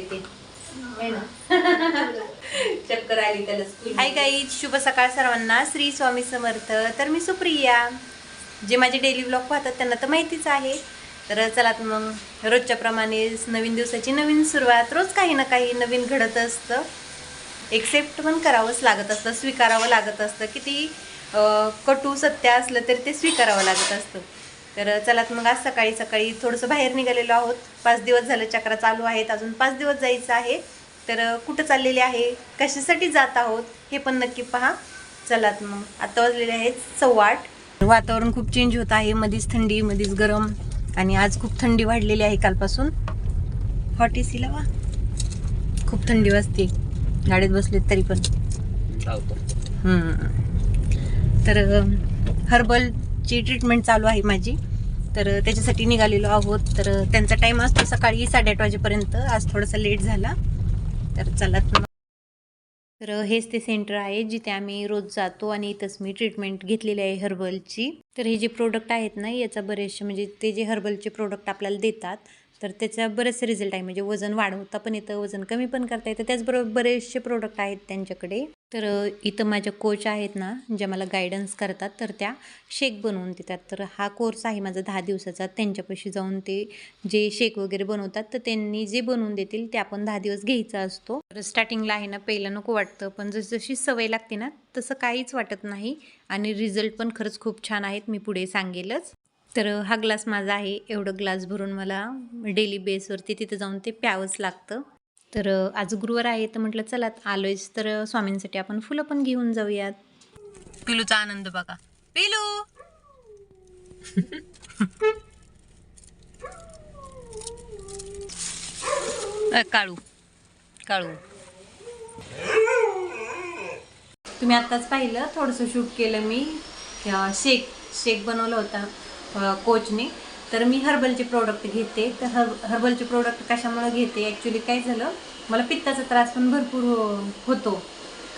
ते है ना? चक्कर आली त्याला हाय काही शुभ सकाळ सर्वांना. श्री स्वामी समर्थ. तर मी सुप्रिया. जे माझे डेली ब्लॉग पाहतात त्यांना तर माहितीच आहे. तर चला तर मग रोजच्या प्रमाणे नवीन दिवसाची नवीन सुरुवात. रोज काही ना काही नवीन घडत असतं. एक्सेप्ट पण करावंच लागत असतं स्वीकारावं लागत असतं. किती कटू सत्य असलं तरी ते स्वीकारावं लागत असतं. तर चला मग आज सकाळी सकाळी थोडंसं बाहेर निघालेलो आहोत. पाच दिवस झालं चक्रा चालू आहेत. अजून पाच दिवस जायचं आहे. तर कुठं चाललेले आहे? कशासाठी जात आहोत? हे पण नक्की पहा. चला मग आता वाजलेले आहेत सव्वा आठ वातावरण खूप चेंज होत आहे. मध्येच थंडी मध्येच गरम. आणि आज खूप थंडी वाढलेली आहे कालपासून. हॉट ए सी लावा खूप थंडी वाजते. गाडीत बसलेत तरी पण. तर हर्बलची ट्रीटमेंट चालू आहे माझी. तर त्याच्यासाठी निघालेलो आहोत. तर त्यांचा टाईम असतो सकाळी साडेआठ वाजेपर्यंत. आज थोडासा लेट झाला. तर चला तर मग. तर हेच ते सेंटर आहे जिथे आम्ही रोज जातो आणि इथंच मी ट्रीटमेंट घेतलेली आहे हर्बलची तर हे जे प्रोडक्ट आहेत ना याचा बरेचसे म्हणजे ते जे हर्बलचे प्रोडक्ट आपल्याला देतात तर त्याचा बरेचसे रिझल्ट आहे. म्हणजे वजन वाढवता पण येतं वजन कमी पण करता येतं. त्याचबरोबर बरेचसे प्रोडक्ट आहेत त्यांच्याकडे. तर इथं माझ्या कोच आहेत ना ज्या मला गायडन्स करतात तर त्या शेक बनवून देतात. तर हा कोर्स आहे माझा दहा दिवसाचा. त्यांच्यापाशी जाऊन ते जे शेक वगैरे बनवतात तर त्यांनी जे बनवून देतील ते आपण दहा दिवस घ्यायचा असतो. तर स्टार्टिंगला आहे ना पहिलं नको वाटतं. पण जशी जशी सवय लागते ना तसं काहीच वाटत नाही. आणि रिझल्ट पण खरंच खूप छान आहेत मी पुढे सांगेलच. तर हा ग्लास माझा आहे. एवढं ग्लास भरून मला डेली बेसवरती तिथं जाऊन ते प्यावंच लागतं. तर आज गुरुवार आहे तर म्हटलं चला आलोयच तर स्वामींसाठी आपण फुलं पण घेऊन जाऊयात. पिलूचा आनंद बघा. पिलू! काळू. काळू. तुम्ही आत्ताच पाहिलं थोडंसं शूट केलं मी. शेक शेक बनवला होता. कोचने. तर मी हर्बलचे प्रोडक्ट घेते. तर हर हर्बलचे प्रोडक्ट कशामुळे घेते? ॲक्च्युली काय झालं? मला पित्ताचा त्रास पण भरपूर हो- होतो.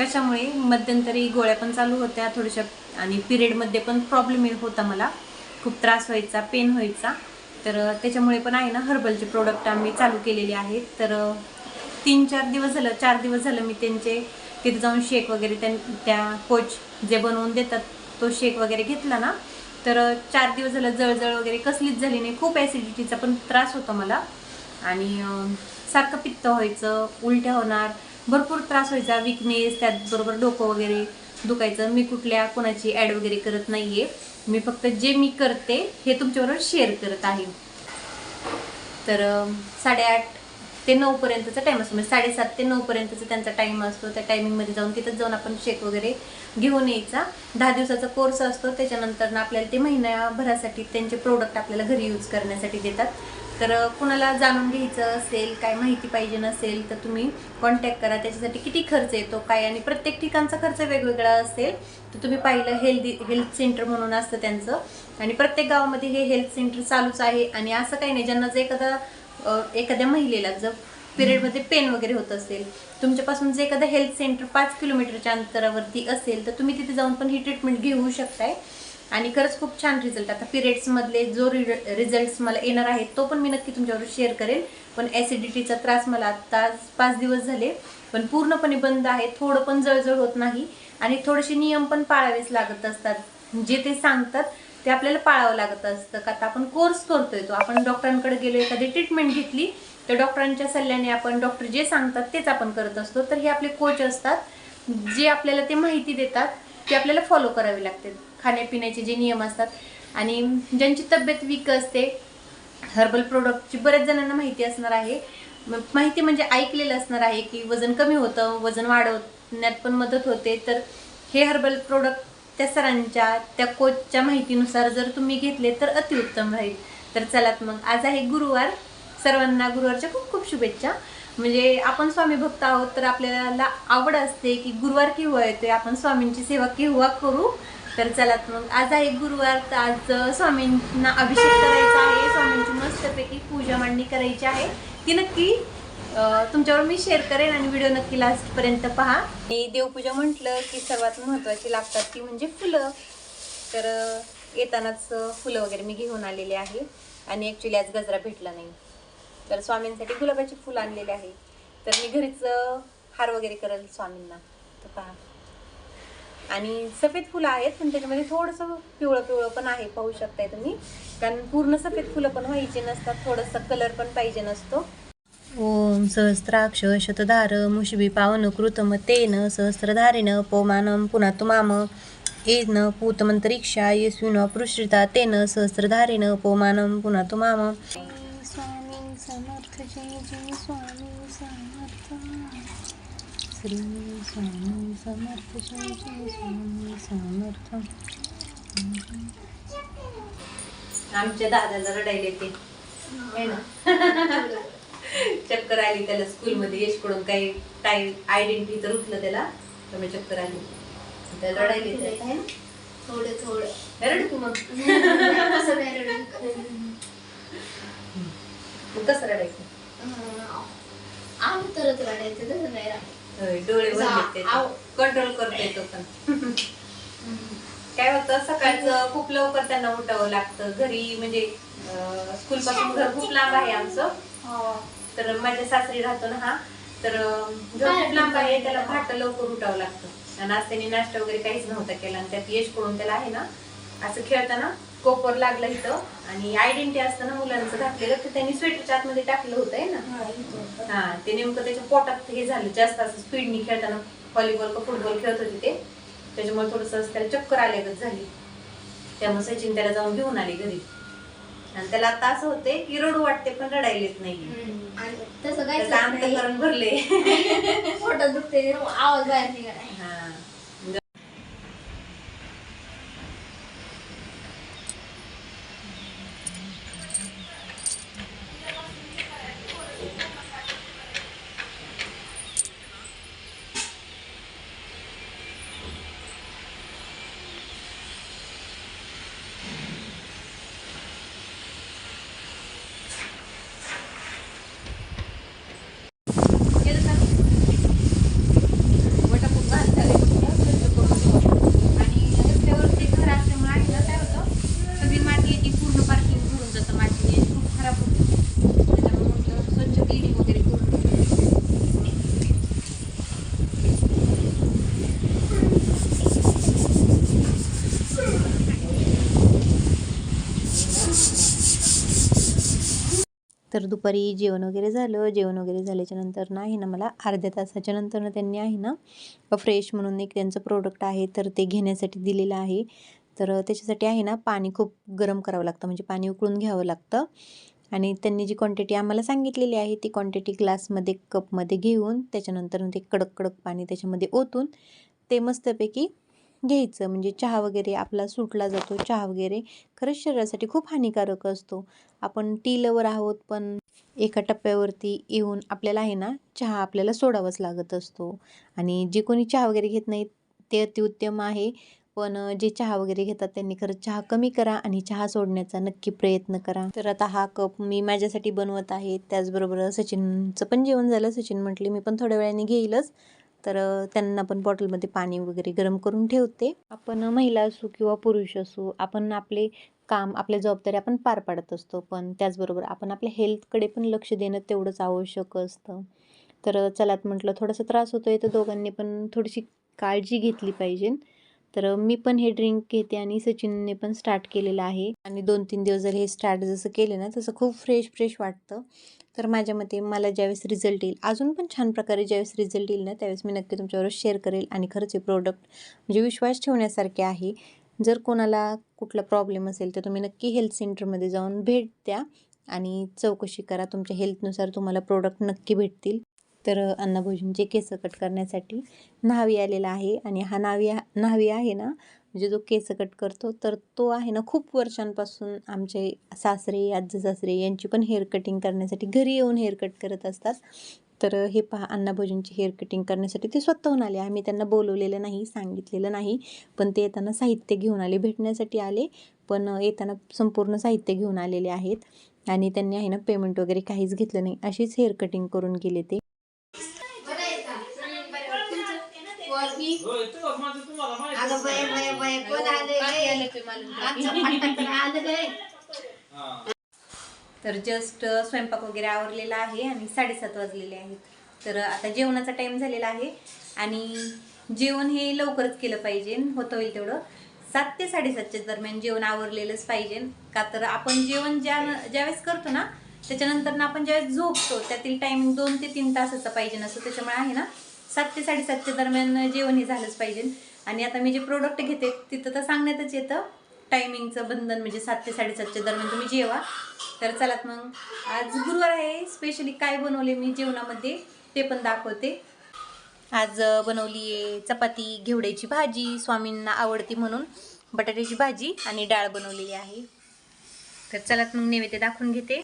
कशामुळे? मध्यंतरी गोळ्या पण चालू होत्या थोड्याशा आणि पिरियडमध्ये पण प्रॉब्लेम होता मला. खूप त्रास व्हायचा पेन व्हायचा. तर त्याच्यामुळे पण आहे ना हर्बलचे प्रोडक्ट आम्ही चालू केलेले आहेत. तर तीन चार दिवस झालं चार दिवस झालं मी त्यांचे तिथे जाऊन शेक वगैरे त्यां त्या कोच जे बनवून देतात तो शेक वगैरे घेतला ना. तर चार दिवस झालं जळजळ वगैरे कसलीच झाली नाही. खूप ॲसिडिटीचा पण त्रास होता मला. आणि सारखं पित्त व्हायचं उलट्या होणार भरपूर त्रास व्हायचा. विकनेस त्याचबरोबर डोकं वगैरे दुखायचं. मी कुठल्या कोणाची ॲड वगैरे करत नाही आहे मी फक्त जे मी करते हे तुमच्याबरोबर शेअर करत आहे. तर साडेआठ ते नऊपर्यंतचा टाईम असतो. म्हणजे साडेसात ते नऊपर्यंतचा त्यांचा टाईम असतो. त्या टायमिंगमध्ये जाऊन तिथंच जाऊन आपण शेक वगैरे घेऊन यायचा. दहा दिवसाचा कोर्स असतो. त्याच्यानंतर आपल्याला ते महिन्याभरासाठी त्यांचे प्रोडक्ट आपल्याला घरी यूज करण्यासाठी देतात. तर कुणाला जाणून घ्यायचं असेल काय माहिती पाहिजे नसेल तर तुम्ही कॉन्टॅक्ट करा. त्याच्यासाठी किती खर्च येतो काय? आणि प्रत्येक ठिकाणचा खर्च वेगवेगळा असेल तर तुम्ही पाहिलं हेल्दी हेल्थ सेंटर म्हणून असतं त्यांचं. आणि प्रत्येक गावामध्ये हे हेल्थ सेंटर चालूच आहे. आणि असं काही नाही ज्यांना जर एखादा एखाद्या महिलेला जर पिरियडमध्ये पेन वगैरे होत असेल तुमच्यापासून जे एखादं हेल्थ सेंटर पाच किलोमीटरच्या अंतरावरती असेल तर तुम्ही तिथे जाऊन पण ही ट्रीटमेंट घेऊ शकताय. आणि खरंच खूप छान रिझल्ट आता पिरियड्समधले जो रिझल्ट मला येणार आहे तो पण मी नक्की तुमच्यावर शेअर करेन पण ॲसिडिटीचा त्रास मला आत्ता पाच दिवस झाले. पण पूर्णपणे बंद आहे थोडं पण जळजळ होत नाही. आणि थोडेसे नियम पण पाळावेच लागत असतात. जे ते सांगतात ते आपल्याला पाळावं लागत असतं. का आता आपण कोर्स करतोय तो. आपण डॉक्टरांकडे गेलो एखादी ट्रीटमेंट घेतली तर डॉक्टरांच्या सल्ल्याने आपण डॉक्टर जे सांगतात तेच आपण करत असतो. तर हे आपले कोच असतात जे आपल्याला ते माहिती देतात ते आपल्याला फॉलो करावे लागते खाण्यापिण्याचे जे नियम असतात. आणि ज्यांची तब्येत वीक असते हर्बल प्रोडक्टची बऱ्याच जणांना माहिती असणार आहे. माहिती म्हणजे ऐकलेलं असणार आहे की वजन कमी होतं वजन वाढवण्यात पण मदत होते. तर हे हर्बल प्रोडक्ट त्या सरांच्या त्या कोचच्या माहितीनुसार जर तुम्ही घेतले तर अतिउत्तम राहील. तर चलात मग आज आहे गुरुवार. सर्वांना गुरुवारच्या खूप खूप शुभेच्छा. म्हणजे आपण स्वामी भक्त आहोत तर आपल्याला आवड असते की गुरुवार केव्हा येतोय आपण स्वामींची सेवा केव्हा करू? तर चला मग आज आहे गुरुवार तर आज स्वामींना अभिषेक करायचा आहे. स्वामींची मस्तपैकी पूजा मांडणी करायची आहे. ती नक्की तुमच्यावर मी शेअर करेन आणि व्हिडिओ नक्की लास्टपर्यंत पहा. आणि देवपूजा म्हटलं की सर्वात महत्त्वाची लागतात ती म्हणजे फुलं. तर येतानाच फुलं वगैरे मी घेऊन आलेली आहे. आणि ॲक्च्युली आज गजरा भेटला नाही. तर स्वामींसाठी गुलाबाची फुलं आणलेले आहे. तर मी घरीच हार वगैरे करेल स्वामींना. तर पहा. आणि सफेद फुलं आहेत पण त्याच्यामध्ये थोडंसं पिवळं पिवळं पण आहे पाहू शकताय तुम्ही. कारण पूर्ण सफेद फुलं पण व्हायचे नसतात थोडंसं कलर पण पाहिजे नसतो. ओम सहस्राक्ष शतधार मुशिबी पावन कृतम तेन सहस्रधारेण पौमानं पुन्हा तुमाम येन पूतमंतरिक्षा येस्विन पृश्रिता तेन सहस्रधारेण पौमानं पुन्हा तुमाम स्वामी समर्थ जय जय स्वामी समर्थ। श्री स्वामी समर्थ जय जय स्वामी समर्थ। आमच्या दादाला रडायला येते. है चक्कर आली त्याला स्कूलमध्ये यशकडून काही टाईम आयडेंटिटी तर उठलं त्याला त्यामुळे चक्कर आली त्याला रडायला येते ना? थोडं थोडं रड तू मग असं नाही रडू. कसं रडायचं आम्ही तरच रडायचं तसं नाही रडायचं. डोळे आव. कंट्रोल करता येतो पण काय होतं सकाळचं खूप लवकर त्यांना उठावं लागतं घरी म्हणजे स्कूल पासून घर खूप लांब आहे आमचं हो. तर माझ्या सासरी राहतो ना हा तर खूप लांब आहे त्याला पहाटे लवकर उठावं लागतं. आणि आज त्यांनी नाश्ता वगैरे काहीच नव्हता केला आणि त्यात यशकडून त्याला आहे ना असं खेळताना कोपर लागलं इथं. आणि आयडेंटिटी असतं ना मुलांचं घातलेलं तर त्यांनी स्वेटरच्या आतमध्ये टाकलं होतं आहे ना? हा. हा ते नेमकं त्याच्या पोटात हे झालं जास्त असं स्पीडनी खेळताना व्हॉलीबॉल का फुटबॉल खेळत होते ते. त्याच्यामुळे थोडस त्याला चक्कर आल्यागत झाली. त्यामुळे सचिन त्याला जाऊन घेऊन आले घरी. आणि त्याला आता असं होते की रडू वाटते पण रडायला येत नाही तसं त्याचं नाही अंतकरण भरले पोटात दुखते आवाज बाहेर निघाला हा गेलं का? वटापूर घाण झाले स्वच्छ करून ठेवा. आणि रस्त्यावरती घर असल्यामुळे आहे ना काय होतं सगळी माती येते पूर्ण पार्किंग भरून जातं मातीने खूप खराब होतं त्याच्यामुळे म्हटलं स्वच्छ क्लिनिंग वगैरे करून ठेवते. तर दुपारी जेवण वगैरे झालं. जेवण वगैरे झाल्याच्यानंतर ना आहे ना मला अर्ध्या तासाच्या नंतर ना त्यांनी आहे ना फ्रेश म्हणून एक त्यांचं प्रोडक्ट आहे तर ते घेण्यासाठी दिलेलं आहे. तर त्याच्यासाठी आहे ना पाणी खूप गरम करावं लागतं. म्हणजे पाणी उकळून घ्यावं लागतं. आणि त्यांनी जी क्वांटिटी आम्हाला सांगितलेली आहे ती क्वांटिटी ग्लासमध्ये कपमध्ये घेऊन त्याच्यानंतर ते कडक कडक पाणी त्याच्यामध्ये ओतून ते मस्तपैकी घ्यायचं. म्हणजे चहा वगैरे आपला सुटला जातो चहा वगैरे. खरंच शरीरासाठी खूप हानिकारक असतो. आपण टी लवर आहोत पण एका टप्प्यावरती येऊन आपल्याला आहे ना चहा आपल्याला सोडावाच लागत असतो. आणि जे कोणी चहा वगैरे घेत नाहीत ते अतिउत्तम आहे. पण जे चहा वगैरे घेतात त्यांनी खरंच चहा कमी करा आणि चहा सोडण्याचा नक्की प्रयत्न करा. तर आता हा कप मी माझ्यासाठी बनवत आहे. त्याचबरोबर सचिनचं पण जेवण झालं. सचिन म्हटले मी पण थोड्या वेळाने घेईलच. तर त्यांना पण बॉटलमध्ये पाणी वगैरे गरम करून ठेवते. आपण महिला असू किंवा पुरुष असू आपण आपले काम आपल्या जबाबदारी आपण पार पाडत असतो. पण त्याचबरोबर आपण आपल्या हेल्थकडे पण लक्ष देणं तेवढंच आवश्यक असतं. तर चलात म्हटलं थोडासा त्रास होतोय तर दोघांनी पण थोडीशी काळजी घेतली पाहिजे. तर मी पण हे ड्रिंक घेते आणि सचिनने पण स्टार्ट केलेलं आहे. आणि दोन तीन दिवस जर हे स्टार्ट जसं केले ना तसं खूप फ्रेश फ्रेश वाटतं. तर माझ्या मते मला ज्यावेळेस रिझल्ट येईल अजून पण छान प्रकारे ज्यावेळेस रिझल्ट येईल ना त्यावेळेस मी नक्की तुमच्याबरोबर शेअर करेल. आणि खरंच हे प्रोडक्ट म्हणजे विश्वास ठेवण्यासारखे आहे. जर कोणाला कुठला प्रॉब्लेम असेल तर तुम्ही नक्की हेल्थ सेंटरमध्ये जाऊन भेट द्या. आणि चौकशी करा तुमच्या हेल्थनुसार तुम्हाला प्रोडक्ट नक्की भेटतील. तर अन्नभोजनचे केस कट करण्यासाठी न्हावी आलेला आहे आणि हा न्हावी न्हावी आहे ना? म्हणजे जो केस कट करतो तर तो आहे ना खूप वर्षांपासून आमचे सासरे आजी सासरे यांची पण हेअर कटिंग करण्यासाठी घरी येऊन हेअर कट करत असतात. तर हे पहा अन्नभोजनची हेअर कटिंग करण्यासाठी ते स्वतःहून आले. आम्ही त्यांना बोलवलेलं नाही सांगितलेलं नाही पण ते येताना साहित्य घेऊन आले भेटण्यासाठी आले पण येताना संपूर्ण साहित्य घेऊन आलेले आहेत. आणि त्यांनी आहे ना पेमेंट वगैरे काहीच घेतलं नाही. अशीच हेअर कटिंग करून गेले ते. अगं बाय बाय बाय कोण आले आलं हा. तर जस्ट स्वयंपाक वगैरे आवरलेला आहे आणि साडेसात वाजलेले आहेत. तर आता जेवणाचा टाईम झालेला आहे आणि जेवण हे लवकरच केलं पाहिजे होतं होईल तेवढं. सात ते साडेसातच्या दरम्यान जेवण आवरलेलंच पाहिजे. का तर आपण जेवण ज्या ज्यावेळेस करतो ना त्याच्यानंतर ना आपण ज्यावेळेस झोपतो त्यातील टायमिंग दोन ते तीन तासाचा पाहिजे नसतं त्याच्यामुळे आहे ना सात ते साडेसातच्या दरम्यान जेवण हे झालंच पाहिजे. आणि आता मी जे प्रोडक्ट घेते तिथं तर सांगण्यातच येतं टायमिंगचं बंधन म्हणजे सात ते साडेसातच्या दरम्यान तुम्ही जेवा. तर चलात मग आज गुरुवार आहे स्पेशली काय बनवले मी जेवणामध्ये ते पण दाखवते. आज बनवली आहे चपाती घेवड्याची भाजी स्वामींना आवडती म्हणून बटाट्याची भाजी आणि डाळ बनवलेली आहे. तर चलात मग नैवेद्य दाखवून घेते.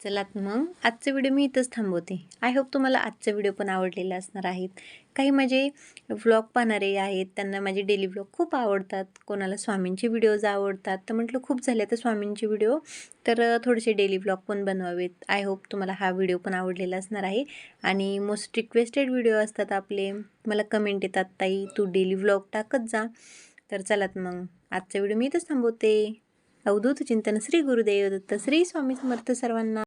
चलात मग. आजचा व्हिडिओ मी इथंच थांबवते. आय होप तुम्हाला आजचा व्हिडिओ पण आवडलेला असणार आहेत. काही माझे व्लॉग पाहणारे आहेत त्यांना माझे डेली व्लॉग खूप आवडतात. कोणाला स्वामींचे व्हिडिओज आवडतात. तर म्हटलं खूप झाले आता स्वामींचे व्हिडिओ तर थोडेसे डेली व्लॉग पण बनवावेत. आय होप तुम्हाला हा व्हिडिओ पण आवडलेला असणार आहे. आणि मोस्ट रिक्वेस्टेड व्हिडिओ असतात आपले. मला कमेंट येतात ताई तू डेली व्लॉग टाकत जा. तर चलात मग. आजचा व्हिडिओ मी इथंच थांबवते. अवधूत चिंतन श्री गुरुदेव दत्त श्री स्वामी समर्थ सर्वांना.